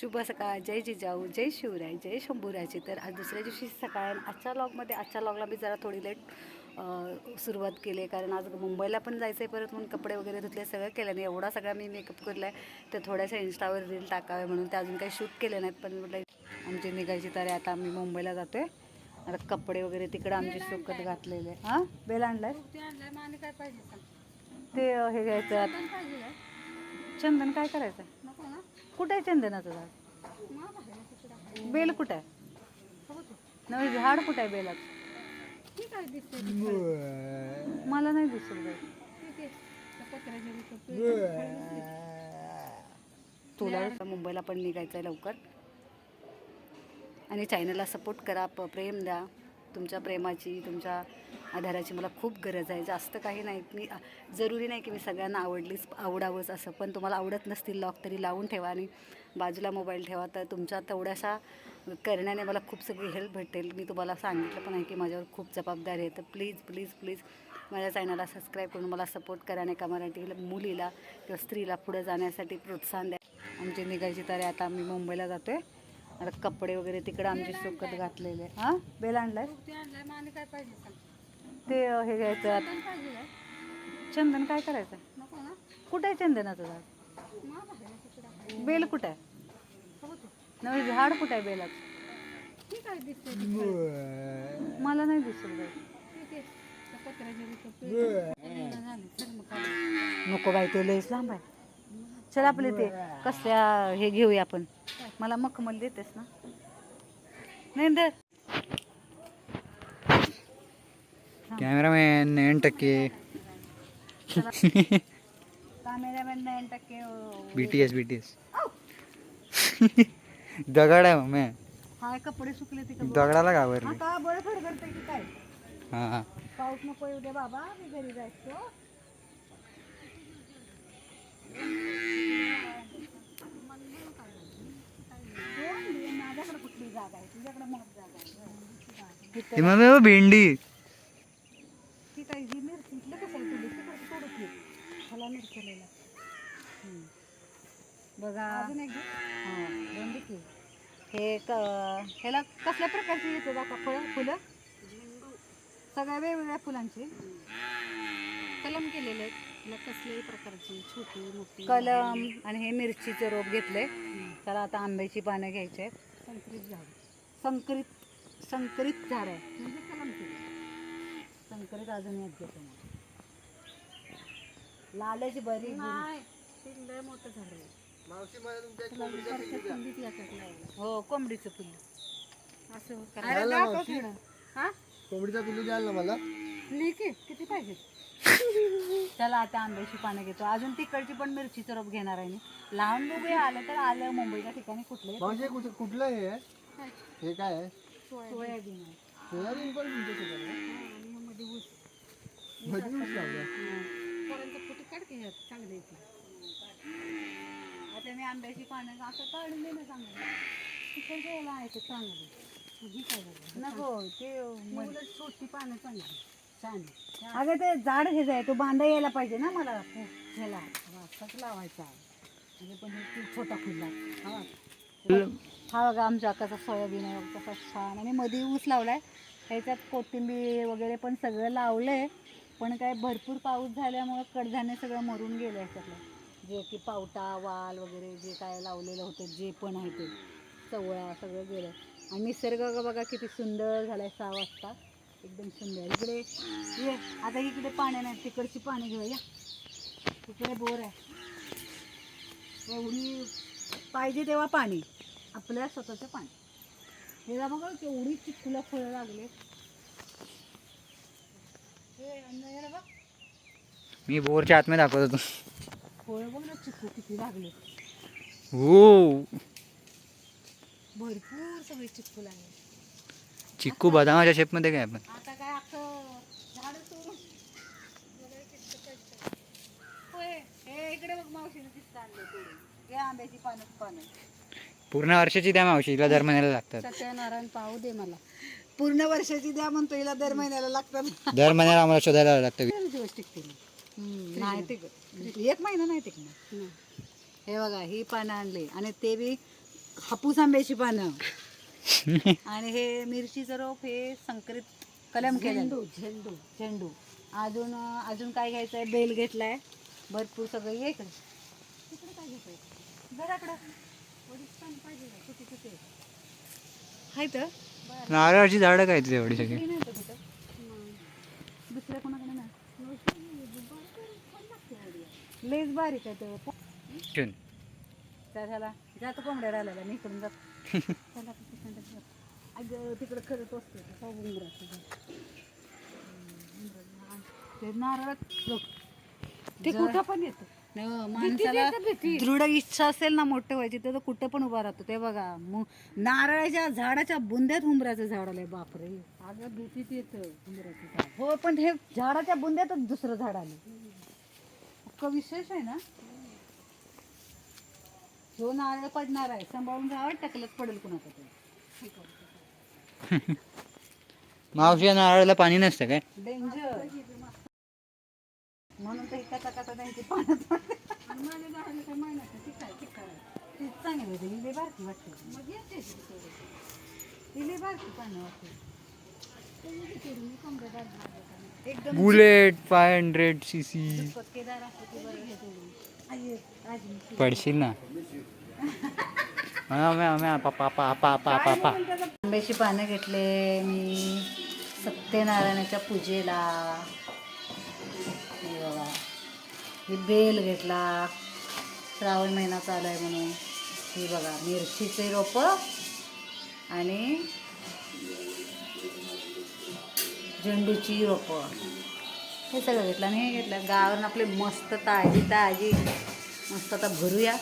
शुभ सकाळ. जय जिजाऊ जय शिवराय जय शंभूराजी. तर आज दुसऱ्या दिवशी सकाळ. आजच्या लॉगमध्ये आजच्या लॉगला मी जरा थोडी लेट सुरुवात केली आहे. कारण आज मुंबईला पण जायचं आहे परत म्हणून कपडे वगैरे धुतले सगळं केलं नाही. एवढा सगळा मी मेकअप केला आहे तर थोड्याशा इन्स्टावर रील टाकावे म्हणून. ते अजून काही शूट केले नाहीत. पण म्हटलं आमची निघायची तर आता आम्ही मुंबईला जातो आहे आता कपडे वगैरे तिकडे आमचे सुकत घातलेले. हां? बेल आणलाय? पाहिजे ते हे घ्यायचं. आता. चंदन काय करायचं कुठे आहे चंदनाचं झाड? बेल कुठं आहे? नवी झाड कुठं आहे बेलाचं? मला नाही दिसत तुला मुंबईला पण निघायचं आहे लवकर. आणि चॅनलला सपोर्ट करा प्रेम द्या. तुमच्या प्रेमाची तुमच्या आधाराची मला खूप गरज आहे. जास्त काही नाही. मी जरुरी नाही की मी सगळ्यांना आवडलीच आवडावंच असं. पण तुम्हाला आवडत नसतील लॉक तरी लावून ठेवा आणि बाजूला मोबाईल ठेवा. तर तुमच्या तेवढ्याशा करण्याने मला खूप सगळी हेल्प भेटेल. मी तुम्हाला सांगितलं पण आहे की माझ्यावर खूप जबाबदारी आहे. तर प्लीज प्लीज प्लीज माझ्या चॅनलला सबस्क्राईब करून मला सपोर्ट करा. आणि एका मराठी मुलीला किंवा स्त्रीला पुढे जाण्यासाठी प्रोत्साहन द्या. आमची निघायची तर आता आम्ही मुंबईला जातो आहे आता कपडे वगैरे तिकडे आमचे सुकत घातलेले. हां? बेल आणलाय. काय पाहिजे ते हे घ्यायचं? चंदन काय करायचं कुठं आहे चंदनाचं झाड. बेल कुठं आहे. नवी झाड कुठं आहे बेलाचं? मला नाही दिसत. नको बाई ते लईच लांब आहे. चल आपले ते कसल्या हे घेऊया आपण. मला मखमल देतेस ना? नाही दर कॅमेरामॅन नयन टक्के कॅमेरामॅन नाईन टक्के अं, B T S B T S दगड आहे मम्मी कपडे सुकले दगडाला घाबरली. हा हा. पाऊस नको येऊ दे बाबा मी घरी जायचो. माझ्याकडे कुठली जागा आहे तुझ्याकडे मोठ जागा आहे ती मम्मी हो भेंडी ती काय ही मिरची इथलं कसं आहे तुझी तिकडे सोडत नाही ह्याला मिरचलेला बघा. अजून एक. हां दोन की हे क ह्याला कसल्या प्रकारची येते दाखवा फळं फुलं? सगळ्या वेगवेगळ्या फुलांची. कलम केलेले आहेत. तुला कसल्याही प्रकारची छोटी मोठी. कलम आणि हे मिरचीचे रोप घेतले. त्याला आता आंब्याची पानं घ्यायची आहेत. संकरित झाड. संकरित संकरित झाड आहे म्हणजे कलम केले संकरित अजून एक घेतो लालाची बरी नाही मोठं झाड आहे. हो कोंबडीचं फुल असं थोडं. हा? कोंबडीचा पिल्लू द्याल ना मला? की किती पाहिजे? त्याला आता आंब्याची पानं घेतो. अजून तिकडची पण मिरचीचं रोप घेणार आहे मी. लहान बघूया आलं तर आलं मुंबईच्या ठिकाणी कुठले मावशी कुठं कुठलं हे आहे? हे काय आहे? सोयाबीन. आहे सोयाबीन पण तुमच्या शेतात आहे? आणि ह्यामध्ये ऊसमध्ये ऊस लावला पोरांचं फुटी काढ की ह्यात चांगले आता मी आंब्याची पानं असं काढून दे ना चांगलं तिकडे आहे ते चांगले. ही काय झालं? नको ते उलट छोटी पानं चांगली. छान आहे. अगं ते झाड हे आहे तो बांधा यायला पाहिजे ना मला. ह्याला. वासाच लावायचा म्हणजे पण हे छोटा फुलला. हा. हा बघा आमच्या आकाचा सोयाबीन आहे कसा छान. आणि मध्ये ऊस लावलाय. ह्याच्यात कोथिंबीर वगैरे पण सगळं लावलंय. पण काय भरपूर पाऊस झाल्यामुळं कडधान्य सगळं मरून गेलं ह्याच्यातलं. जे की पावटा वाल वगैरे जे काय लावलेलं होतं जे पण आहे ते. चवळा सगळं गेलं. आणि निसर्ग बघा किती सुंदर झालाय सहा वाजता. एकदम सुंदर. इकडे ये आता इकडे पाणी नाही तिकडची पाणी घेऊया या. तिकडे बोर आहे. एवढी पाहिजे तेव्हा पाणी. आपल्या स्वतःचं पाणी. हे बघा केवढी चिकूला फळं लागले. मी बोरच्या आतमध्ये दाखवत. होतो फळं बघ ना चिकू किती लागले. हो. भरपूर सगळे चिकू लागले. चिक्कू बदामाच्या शेपमध्ये काय आपण? आता काय अख्खं झाड सगळे चिकू. होय हे इकडे बघ मावशीने दिसत आणलं तोडून. हे आंब्याची पानं पानं. पूर्ण वर्षाची द्या मावशी तिला दर महिन्याला लागतात. सत्यनारायण पाहू दे मला. पूर्ण वर्षाची द्या म्हणतो हिला दर महिन्याला लागतात. दर महिन्याला आम्हाला शोधायला लागतं. दिवस टिकते नाही टिकत. एक महिना नाही टिकणार. हे बघा ही पानं आणली. आणि ते बी हापूस आंब्याची पानं. आणि हे मिरचीचं रोप हे संकरित कलम केलं झेंडू झेंडू. झेंडू. अजून अजून काय घ्यायचं आहे? बेल घेतलाय. भरपूर सगळं ये इकडे. तिकडे काय घेतोय घराकडं. वडीच पाणी पाहिजे ना कुठे कुठे हाय तर. नारळाची झाडं काय एवढी सगळी दुसऱ्या कोणाकडे लेस बारीक आहे तो. ठेवून. त्या झाला? जातो कोंबड्या राहिलेला मी इकडून जातो. चला तिकडं जातो. अगं तिकडं खरंच असतो ते साऊ उंबराचं झाड. हम्म, ते नारळात लोक ते कुठं पण येतं. नाही हो, माणसाला दृढ इच्छा असेल ना मोठं व्हायची तर तो कुठं पण उभा राहतो. ते बघा मग नारळाच्या झाडाच्या बुंद्यात उंबराचं झाड आलंय बापरे. अगं भीतीत येतं उंबराचं झाड. हो पण हे झाडाच्या बुंद्यातच दुसरं झाड आलं इतकं विशेष आहे ना? जो नारळ पडणार आहे. सांभाळून जावं टकलत पडेल कुणाचं ते मावशी या नारळाला पाणी नसतं काय? डेंजर म्हणून तर एका टाकाचा त्यांची पाण्यात पडते. आणि माझ्या झाडाला काय माहिती नाही ती चांगली होती बारकी वाटते मग येते बारकी वाटते. एकदम bullet five hundred C C पक्केदार असते ती बरं हे तेवढी आई आजी पडशील ना. म्या, म्या, पा, आंब्याची पानं घेतले मी. सत्यनारायणाच्या पूजेला. हे ही बेल घेतला. श्रावण महिना चालू आहे म्हणून. ही बघा मिरचीचे रोप आणि झेंडूची रोप. हे सगळं घेतलं आणि हे घेतलं. गावावरून आपले मस्त ताजी ताजी मस्त आता भरूया.